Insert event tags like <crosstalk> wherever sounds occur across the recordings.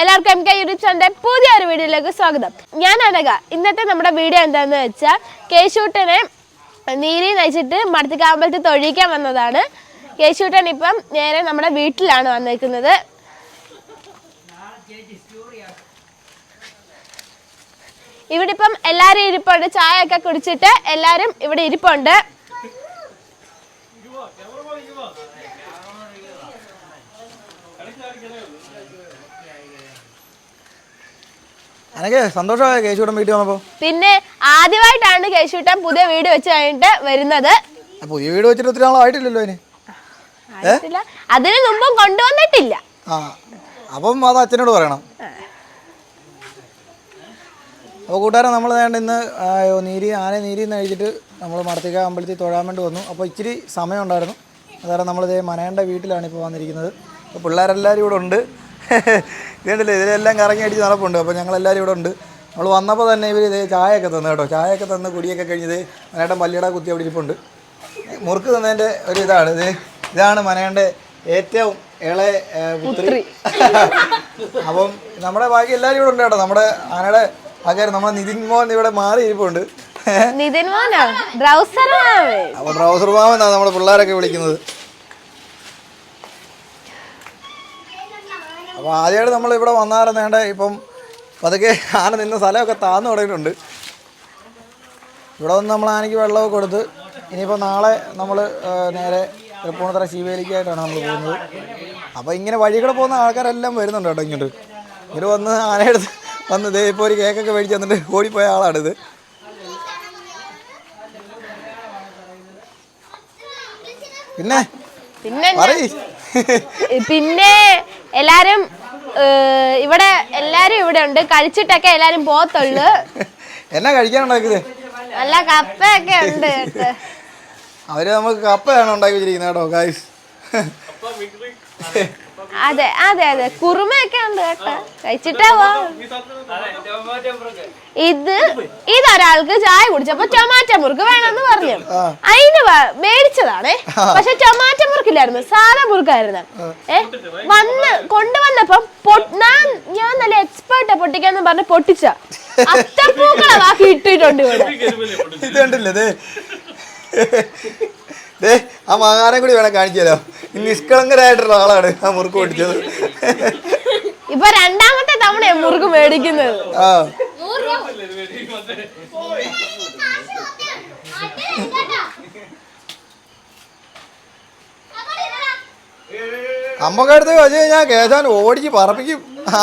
എല്ലാവർക്കും M K YouTube ചാനലിന്റെ പുതിയൊരു വീഡിയോയിലേക്ക് സ്വാഗതം. ഞാൻ അനക ഇന്നത്തെ നമ്മുടെ വീഡിയോ എന്താണെന്ന് വെച്ചാൽ കേശൂട്ടനെ നീരി നയിച്ചിട്ട് മടത്തിക്കാമ്പലത്തിൽ തൊഴിക്കാൻ വന്നതാണ്. കേശൂട്ടൻ ഇപ്പം നേരെ നമ്മുടെ വീട്ടിലാണ് വന്നിരിക്കുന്നത് ഇവിടെ ഇപ്പം എല്ലാവരും ഇരിപ്പുണ്ട്. ചായ ഒക്കെ കുടിച്ചിട്ട് എല്ലാവരും ഇവിടെ ഇരിപ്പുണ്ട്. അനക്കെ സന്തോഷമായ കേശുവിടം വീട്ടിൽ വന്നപ്പോ? പിന്നെ ആദ്യമായിട്ടാണ് കേശുട്ടൻ പുതിയ വീട് വെച്ച് കഴിഞ്ഞിട്ട് വരുന്നത്. പുതിയ വീട് വെച്ചിട്ട് ഒത്തിരി നാളായിട്ടില്ലല്ലോ അതിന്. അതിന് മുമ്പും കൊണ്ടുവന്നിട്ടില്ല. ആ അപ്പം അത് അച്ഛനോട് പറയണം. അപ്പോൾ കൂട്ടുകാരൻ നമ്മൾ വേണ്ട ഇന്ന് നീരി ആന നീരി എന്ന് കഴിച്ചിട്ട് നമ്മൾ മടത്തിക്ക അമ്പലത്തിൽ തൊഴാൻ വേണ്ടി വന്നു. അപ്പോൾ ഇച്ചിരി സമയം ഉണ്ടായിരുന്നു അതായത് നമ്മളിതേ മനേന്റെ വീട്ടിലാണ് ഇപ്പോൾ വന്നിരിക്കുന്നത്. അപ്പോൾ പിള്ളേരെല്ലാവരും ഇവിടെ ഉണ്ട്. ഇതുണ്ടല്ലേ ഇതിലെല്ലാം കറങ്ങി അടിച്ച് നടപ്പുണ്ട്. അപ്പോൾ ഞങ്ങളെല്ലാവരും ഇവിടെ ഉണ്ട്. നമ്മൾ വന്നപ്പോൾ തന്നെ ഇവർ ഇത് ചായയൊക്കെ തന്നു കേട്ടോ. ചായയൊക്കെ തന്ന് കുടിയൊക്കെ കഴിഞ്ഞത് മനേട്ടൻ പല്ലിയുടെ കുത്തി അവിടെ ഇരിപ്പുണ്ട്. മുറുക്ക് തന്നതിന്റെ ഒരു ഇതാണ്. ഇത് ഇതാണ് മനേന്റെ ഏറ്റവും ഇളയ പുത്രി. <laughs> അപ്പം നമ്മുടെ ബാക്കി എല്ലാവരും ഇവിടെ ഉണ്ട് കേട്ടോ. നമ്മുടെ ആനയുടെ ആൾക്കാർ നമ്മുടെ നിതിൻ മോഹൻ ഇവിടെ മാറി ഇരിപ്പുണ്ട്. അപ്പൊ ബ്രൗസർ മാമൻ നമ്മുടെ പിള്ളേരൊക്കെ വിളിക്കുന്നത്. അപ്പോൾ ആദ്യമായിട്ട് നമ്മൾ ഇവിടെ വന്നാറുന്നേണ്ട ഇപ്പം പതുക്കെ ആന നിന്ന സ്ഥലമൊക്കെ താന്നു തുടങ്ങിയിട്ടുണ്ട്. ഇവിടെ വന്ന് നമ്മൾ ആനയ്ക്ക് വെള്ളമൊക്കെ കൊടുത്ത് ഇനിയിപ്പോൾ നാളെ നമ്മൾ നേരെ തൃപ്പൂണിത്തറ ശിവേലിക്കായിട്ടാണ് നമ്മൾ പോകുന്നത്. അപ്പോൾ ഇങ്ങനെ വഴി കൂടെ പോകുന്ന ആൾക്കാരെല്ലാം വരുന്നുണ്ട് കേട്ടോ ഇങ്ങോട്ട്. ഇങ്ങോട്ട് വന്ന് ആനയെടുത്ത് വന്ന് ദേ ഇപ്പോൾ ഒരു കേക്കൊക്കെ മേടിച്ച് തന്നിട്ട് ഓടിപ്പോയ ആളാണിത്. പിന്നെ? പിന്നെ പിന്നെ എല്ലാരും ഇവിടെ എല്ലാരും ഇവിടെ ഉണ്ട്. കഴിച്ചിട്ടൊക്കെ എല്ലാരും പോത്തുള്ളു എന്നാ കഴിക്കാനുണ്ടാക്കിയത് നല്ല കപ്പയൊക്കെ ഉണ്ട്. അവർ നമുക്ക് കപ്പയാണ് ഉണ്ടാക്കി വെച്ചിരിക്കുന്നത് കേട്ടോ ഗായ്സ് അതെ അതെ അതെ. കുറുമയൊക്കെ ഉണ്ട് കേട്ടോ. കഴിച്ചിട്ടാ പോ ഇത് ഇതൊരാൾക്ക് ചായ കുടിച്ചപ്പോ ടൊമാറ്റോ മുറുക്ക് വേണമെന്ന് പറഞ്ഞു. മേടിച്ചതാണേ. പക്ഷെ ടൊമാറ്റോ മുറുക്കില്ലായിരുന്നു. സാധാ മുറുക്കായിരുന്നു. ഏ? വന്ന് കൊണ്ടുവന്നപ്പം ഞാൻ ഞാൻ നല്ല എക്സ്പേർട്ടാ പൊട്ടിക്കാന്ന് പറഞ്ഞ് പൊട്ടിച്ച. അത്തപ്പൂക്കളെ ബാക്കി ഇട്ടിട്ടുണ്ട് ഇവിടെ. ദേ. ആ മകാനെ കൂടി വേണം കാണിച്ചു തരാം നിഷ്കളങ്കരായിട്ടുള്ള ആളാണ് ആ മുറുക്ക് പൊട്ടിച്ചത്. ഇപ്പൊ രണ്ടാമത്തെ തവണ മുറുക്ക് മേടിക്കുന്നത്. ആ. അമ്മയ്ക്ക് അടുത്ത് വെച്ച് കഴിഞ്ഞാൽ കേശാൻ ഓടിച്ച് പറപ്പിക്കും. ആ.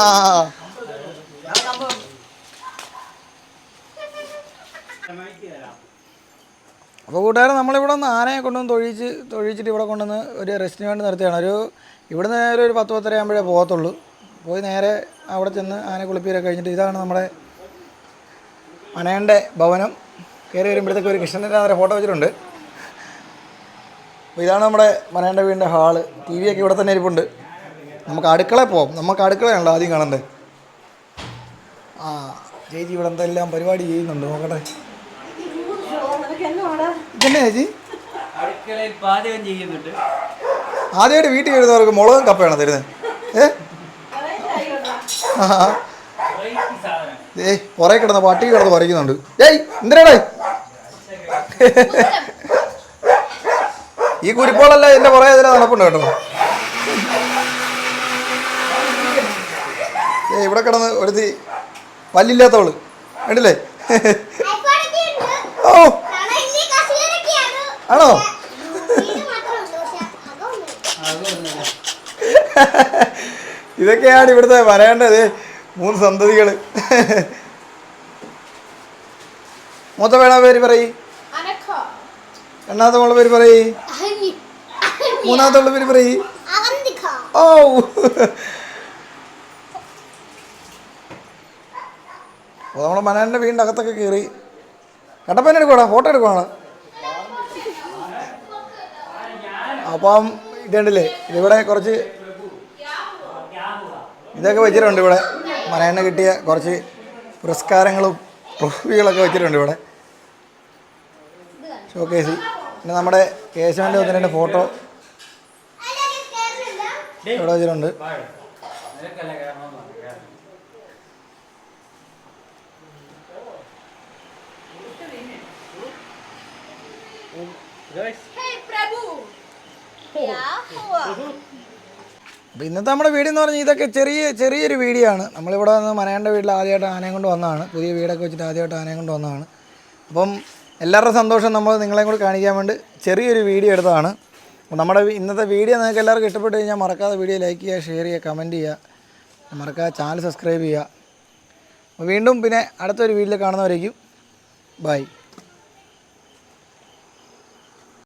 അപ്പോൾ കൂട്ടുകാരെ നമ്മളിവിടെ നിന്ന് ആനയെ കൊണ്ടുവന്ന് തൊഴിച്ച് തൊഴിച്ചിട്ട് ഇവിടെ കൊണ്ടുവന്ന് ഒരു റെസ്റ്റിന് വേണ്ടി നിർത്തിയാണ് ഒരു ഇവിടുന്ന് നേരെ ഒരു പത്ത് പത്തര ആകുമ്പോഴേ പോകത്തുള്ളൂ. പോയി നേരെ അവിടെ ചെന്ന് ആന കുളിപ്പീരൊക്കെ കഴിഞ്ഞിട്ട് ഇതാണ് നമ്മുടെ അനയന്റെ ഭവനം. കയറി വരുമ്പോഴത്തേക്ക് ഒരു കൃഷ്ണന്റെ ഫോട്ടോ വെച്ചിട്ടുണ്ട്. അപ്പോൾ ഇതാണ് നമ്മുടെ മനേന്റെ വീടിന്റെ ഹാൾ ടി വി ഒക്കെ ഇവിടെ തന്നെ ഇരിപ്പുണ്ട്. നമുക്ക് അടുക്കളയിൽ പോവാം. നമുക്ക് അടുക്കളയാണല്ലോ ആദ്യം കാണണ്ടേ? ആ ചേച്ചി ഇവിടെ എന്തെല്ലാം പരിപാടി ചെയ്യുന്നുണ്ട് നോക്കട്ടെ. ഇതന്നെ ചേച്ചി? അടുക്കളയിൽ പാചകം ചെയ്യുന്നുണ്ട്. ആദ്യമായിട്ട് വീട്ടിൽ വരുന്നവർക്ക് മുളകും കപ്പയാണോ തരുന്നത് ഏ? ഏയ് പുറകെ കിടന്ന് പട്ടി കിടന്ന് പറിക്കുന്നുണ്ട്. ഏയ് എന്തിനാടേ? ഈ കുരിപ്പോളല്ല എന്റെ പുറകെ ഇതിലെ നടപ്പുണ്ട് കേട്ടോ. ഏ ഇവിടെ കിടന്ന് ഒരുത്തി പല്ലില്ലാത്തവൾ കണ്ടില്ലേ? ഓ ആണോ? ഇതൊക്കെയാണ് ഇവിടുത്തെ പറയേണ്ടത് മൂന്ന് സന്തതികൾ മൂത്ത വേണ പേര് പറയ്? രണ്ടാമത്തെ മോളെ പേര് പറയ്. മൂന്നാമത്തെ മോളെ പേര് പറയ്. ഓ. അപ്പോൾ നമ്മളെ മനാലിന്റെ വീടിന്റെ അകത്തൊക്കെ കയറി കട്ടപ്പന എടുക്കുവാണോ ഫോട്ടോ എടുക്കുവാണോ അപ്പം ഇതുണ്ടല്ലേ ഇതിവിടെ കുറച്ച് ഇതൊക്കെ വെച്ചിട്ടുണ്ട് ഇവിടെ. മലയണ്ണ കിട്ടിയ കുറച്ച് പുരസ്കാരങ്ങളും ട്രോഫികളൊക്കെ വെച്ചിട്ടുണ്ട് ഇവിടെ. ഷോക്കേസിൽ പിന്നെ നമ്മുടെ കേശവന്റെ ഒന്ന് ഫോട്ടോ ഇവിടെ വെച്ചിട്ടുണ്ട്. ഇന്നത്തെ നമ്മുടെ വീട് എന്ന് പറഞ്ഞാൽ ഇതൊക്കെ ചെറിയ ചെറിയൊരു വീഡിയോ ആണ് നമ്മളിവിടെ നിന്ന് മനയാന്റെ വീട്ടിൽ ആദ്യമായിട്ട് ആനയും കൊണ്ട് വന്നതാണ്. പുതിയ വീടൊക്കെ വെച്ചിട്ട് ആദ്യമായിട്ട് ആനയും കൊണ്ട് വന്നതാണ്. അപ്പം എല്ലാവരുടെ സന്തോഷം നമ്മൾ നിങ്ങളെ കൂടി കാണിക്കാൻ വേണ്ടി ചെറിയൊരു വീഡിയോ എടുത്തതാണ്. നമ്മുടെ ഇന്നത്തെ വീഡിയോ നിങ്ങൾക്ക് എല്ലാവർക്കും ഇഷ്ടപ്പെട്ട് കഴിഞ്ഞാൽ മറക്കാതെ വീഡിയോ ലൈക്ക് ചെയ്യുക ഷെയർ ചെയ്യുക കമന്റ് ചെയ്യുക. മറക്കാതെ ചാനൽ സബ്സ്ക്രൈബ് ചെയ്യുക. വീണ്ടും പിന്നെ അടുത്തൊരു വീഡിയോ കാണുന്നവരേക്കും. ബൈ